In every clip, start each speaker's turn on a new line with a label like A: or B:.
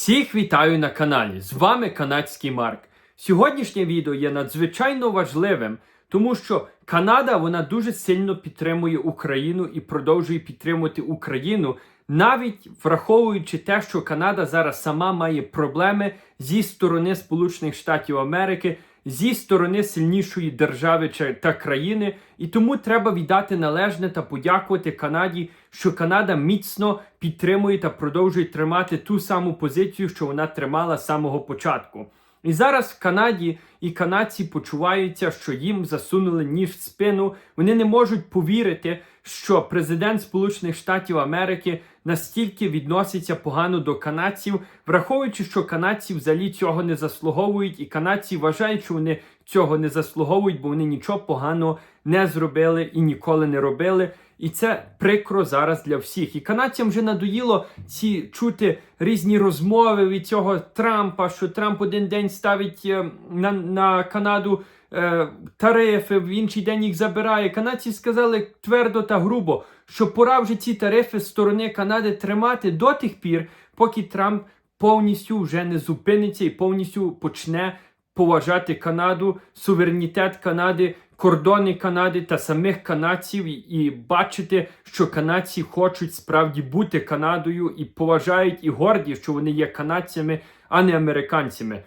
A: Всіх вітаю на каналі. З вами канадський Марк. Сьогоднішнє відео є надзвичайно важливим, тому що Канада вона дуже сильно підтримує Україну і продовжує підтримувати Україну, навіть враховуючи те, що Канада зараз сама має проблеми зі сторони Сполучених Штатів Америки, зі сторони сильнішої держави та країни, і тому треба віддати належне та подякувати Канаді, що Канада міцно підтримує та продовжує тримати ту саму позицію, що вона тримала з самого початку. І зараз в Канаді і канадці почуваються, що їм засунули ніж в спину. Вони не можуть повірити, що президент Сполучених Штатів Америки настільки відноситься погано до канадців, враховуючи, що канадці взагалі цього не заслуговують, і канадці вважають, що вони цього не заслуговують, бо вони нічого поганого не зробили і ніколи не робили. І це прикро зараз для всіх. І канадцям вже надоїло ці чути різні розмови від цього Трампа, що Трамп один день ставить е, на, на Канаду е, тарифи, в інший день їх забирає. Канадці сказали твердо та грубо, що пора вже ці тарифи з сторони Канади тримати до тих пір, поки Трамп повністю вже не зупиниться і повністю почне поважати Канаду, суверенітет Канади, кордони Канади та самих канадців, і, і бачити, що канадці хочуть справді бути Канадою і поважають і горді, що вони є канадцями, а не американцями.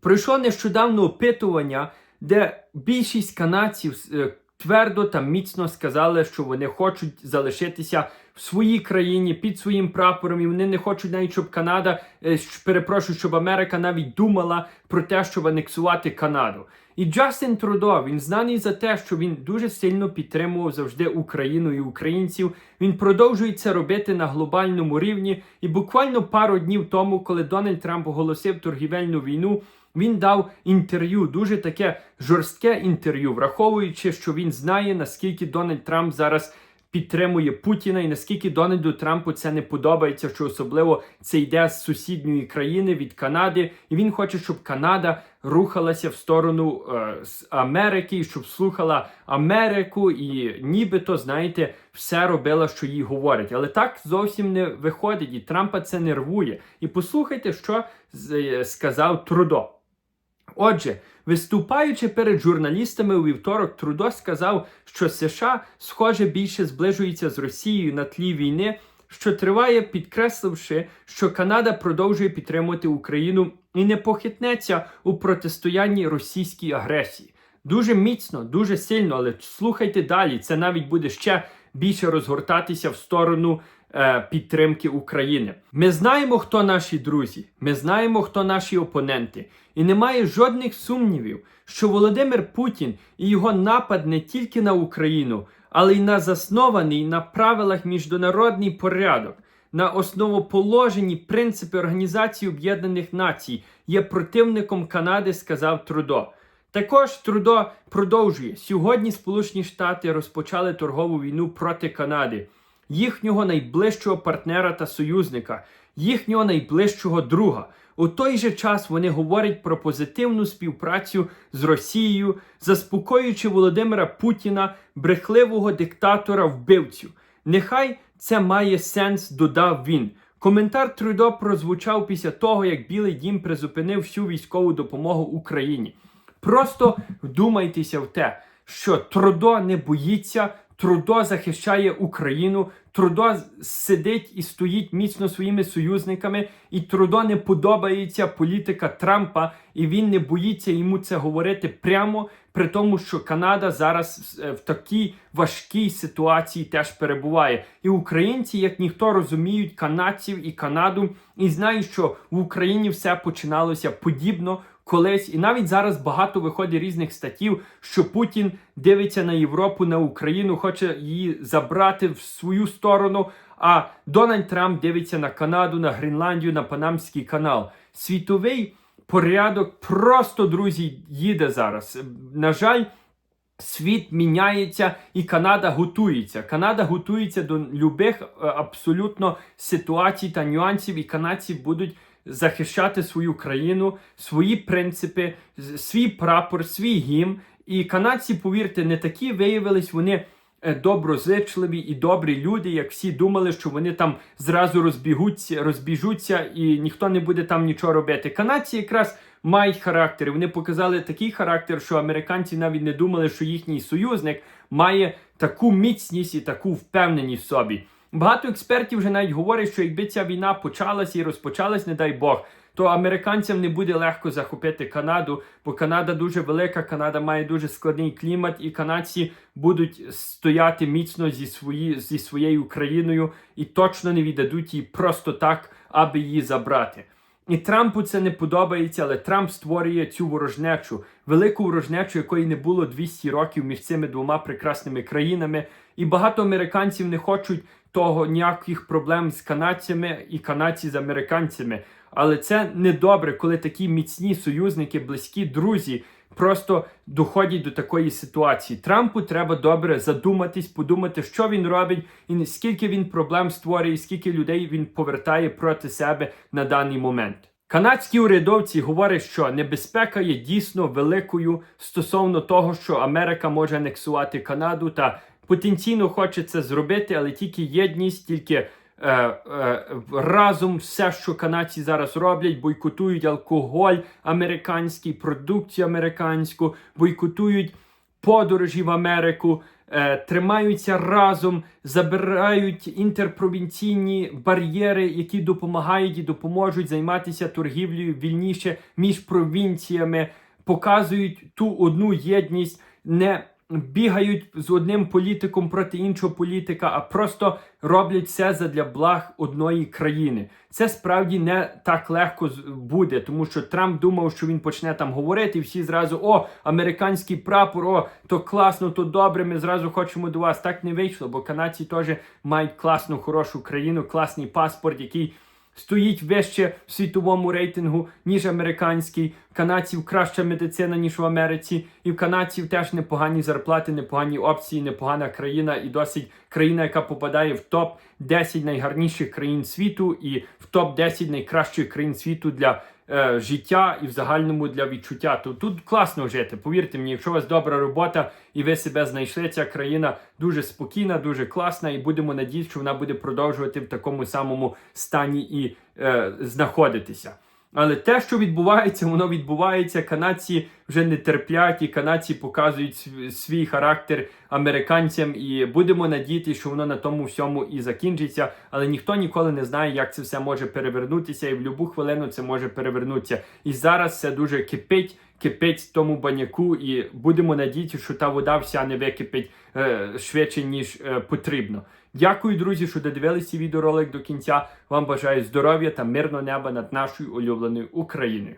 A: Пройшло нещодавно опитування, де більшість канадців е, твердо та міцно сказали, що вони хочуть залишитися в своїй країні під своїм прапором, і вони не хочуть навіть, щоб Канада, е, перепрошую, щоб Америка навіть думала про те, щоб анексувати Канаду. І Джастін Трудо, він знаний за те, що він дуже сильно підтримував завжди Україну і українців. Він продовжує це робити на глобальному рівні. І буквально пару днів тому, коли Дональд Трамп оголосив торгівельну війну, він дав інтерв'ю, дуже таке жорстке інтерв'ю, враховуючи, що він знає, наскільки Дональд Трамп зараз підтримує Путіна і наскільки Дональду Трампу це не подобається, що особливо це йде з сусідньої країни від Канади, і він хоче, щоб Канада рухалася в сторону е, Америки, і щоб слухала Америку, і нібито, знаєте, все робила, що їй говорять. Але так зовсім не виходить, і Трампа це нервує. І послухайте, що е, сказав Трудо. Отже, виступаючи перед журналістами у вівторок, Трудо сказав, що США, схоже, більше зближується з Росією на тлі війни, що триває, підкресливши, що Канада продовжує підтримувати Україну і не похитнеться у протистоянні російській агресії. Дуже міцно, дуже сильно, але слухайте далі. Це навіть буде ще більше розгортатися в сторону е, підтримки України. Ми знаємо, хто наші друзі, ми знаємо, хто наші опоненти, і немає жодних сумнівів, що Володимир Путін і його напад не тільки на Україну, але й на заснований на правилах міжнародний порядок. На основоположені принципи Організації Об'єднаних Націй є противником Канади, сказав Трудо. Також Трудо продовжує сьогодні. Сполучені Штати розпочали торгову війну проти Канади, їхнього найближчого партнера та союзника, їхнього найближчого друга. У той же час вони говорять про позитивну співпрацю з Росією, заспокоюючи Володимира Путіна, брехливого диктатора вбивцю. Нехай це має сенс, додав він. Коментар Трудо прозвучав після того, як Білий Дім призупинив всю військову допомогу Україні. Просто вдумайтеся в те, що Трудо не боїться, Трудо захищає Україну, Трудо сидить і стоїть міцно своїми союзниками, і Трудо не подобається політика Трампа, і він не боїться йому це говорити прямо, при тому, що Канада зараз е, в такій важкій ситуації теж перебуває. І українці, як ніхто, розуміють канадців і Канаду, і знають, що в Україні все починалося подібно колись, і навіть зараз багато виходить різних статтів, що Путін дивиться на Європу, на Україну, хоче її забрати в свою сторону. А Дональд Трамп дивиться на Канаду, на Гренландію, на Панамський канал. Світовий порядок просто друзі їде зараз. На жаль. Світ міняється і Канада готується. Канада готується до любих е, абсолютно ситуацій та нюансів, і канадці будуть захищати свою країну, свої принципи, свій прапор, свій гімн. І канадці, повірте, не такі виявились вони е, доброзичливі і добрі люди, як всі думали, що вони там зразу розбігуться, розбіжуться і ніхто не буде там нічого робити. Канадці якраз мають характер. Вони показали такий характер, що американці навіть не думали, що їхній союзник має таку міцність і таку впевненість в собі. Багато експертів вже навіть говорять, що якби ця війна почалася і розпочалась, не дай Бог, то американцям не буде легко захопити Канаду, бо Канада дуже велика, Канада має дуже складний клімат, і канадці будуть стояти міцно зі, свої, зі своєю країною і точно не віддадуть її просто так, аби її забрати. І Трампу це не подобається, але Трамп створює цю ворожнечу, велику ворожнечу, якої не було 200 років між цими двома прекрасними країнами. І багато американців не хочуть того ніяких проблем з канадцями і канадці з американцями. Але це не добре, коли такі міцні союзники, близькі друзі просто доходять до такої ситуації. Трампу треба добре задуматись, подумати, що він робить, і скільки він проблем створює, і скільки людей він повертає проти себе на даний момент. Канадські урядовці говорять, що небезпека є дійсно великою стосовно того, що Америка може анексувати Канаду та потенційно хоче це зробити, але тільки єдність, тільки е, е, разом все, що канадці зараз роблять, бойкотують алкоголь американський, продукцію американську, бойкотують подорожі в Америку, е, тримаються разом, забирають інтерпровінційні бар'єри, які допомагають і допоможуть займатися торгівлею вільніше між провінціями, показують ту одну єдність, не бігають з одним політиком проти іншого політика, а просто роблять все задля благ одної країни. Це справді не так легко буде, тому що Трамп думав, що він почне там говорити, і всі зразу о, американський прапор, о, то класно, то добре. Ми зразу хочемо до вас. Так не вийшло, бо канадці теж мають класну, хорошу країну, класний паспорт, який стоїть вище в світовому рейтингу, ніж американський. В Канадців краща медицина, ніж в Америці, і в канадців теж непогані зарплати, непогані опції, непогана країна і досить країна, яка попадає в топ 10 найгарніших країн світу і в топ 10 найкращих країн світу для е, життя і в загальному для відчуття. То тут класно жити. Повірте мені, якщо у вас добра робота і ви себе знайшли, ця країна дуже спокійна, дуже класна, і будемо надіятися, що вона буде продовжувати в такому самому стані і е, знаходитися. Але те, що відбувається, воно відбувається. Канадці вже не терплять, і канадці показують свій характер американцям. І будемо надіятися, що воно на тому всьому і закінчиться. Але ніхто ніколи не знає, як це все може перевернутися, і в будь-яку хвилину це може перевернутися. І зараз це дуже кипить, кипить тому баняку, і будемо надіятися, що та вода вся не википить е, швидше, ніж е, потрібно. Дякую, друзі, що додивилися відеоролик до кінця. Вам бажаю здоров'я та мирного неба над нашою улюбленою Україною.